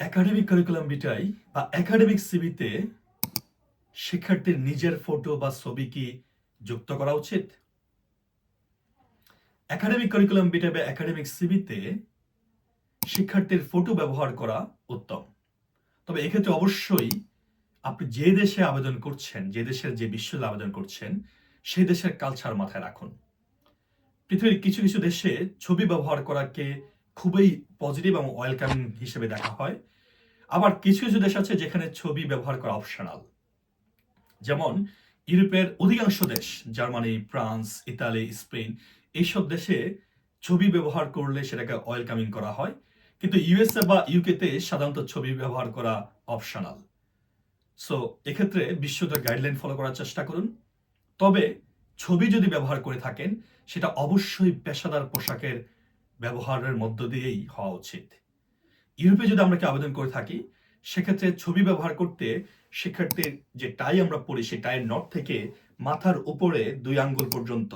Academic curriculum বিটাই বা academic সিবিতে শিক্ষার্থীর নিজের ফটো বা ছবি কি যুক্ত করা উচিত? একাডেমিক কারিকুলাম বিটা বা একাডেমিক সিবিতে শিক্ষার্থীর ফটো ব্যবহার করা উত্তম। তবে এক্ষেত্রে অবশ্যই আপনি যে দেশে আবেদন করছেন, যে দেশের যে বিশ্ববিদ্যালয়ে আবেদন করছেন, সেই দেশের কালচার মাথায় রাখুন। পৃথিবীর কিছু কিছু দেশে ছবি ব্যবহার করাকে খুবই পজিটিভ এবং ওয়েলকামিং হিসেবে দেখা হয়। আবার কিছু কিছু দেশ আছে যেখানে ছবি ব্যবহার করা অপশনাল যেমন ইউরোপের অধিকাংশ দেশ, জার্মানি, ফ্রান্স, ইতালি, স্পেন, এইসব দেশে ছবি ব্যবহার করলে সেটাকে ওয়েলকামিং করা হয়। কিন্তু ইউএসএ বা ইউকেতে সাধারণত ছবি ব্যবহার করা অপশনাল সো এক্ষেত্রে বিশ্বদের গাইডলাইন ফলো করার চেষ্টা করুন। তবে ছবি যদি ব্যবহার করে থাকেন, সেটা অবশ্যই পেশাদার পোশাকের ব্যবহারের মধ্য দিয়েই হওয়া উচিত। ইউরোপে যদি আমরা কি আবেদন করে থাকি, সেক্ষেত্রে ছবি ব্যবহার করতে শিক্ষার্থীর যে টাই আমরা পড়ি, সেই টাইয়ের নট থেকে মাথার উপরে দুই আঙ্গুল পর্যন্ত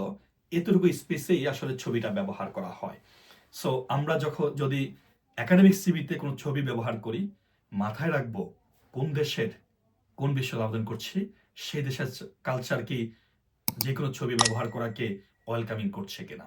এতটুকু স্পেসেই আসলে ছবিটা ব্যবহার করা হয়। সো আমরা যখন যদি একাডেমিক সিবিতে কোনো ছবি ব্যবহার করি, মাথায় রাখব কোন দেশের, কোন বিষয়ে আবেদন করছি, সেই দেশের কালচার কি, যে কোনো ছবি ব্যবহার করাকে ওয়েলকামিং করছে কিনা।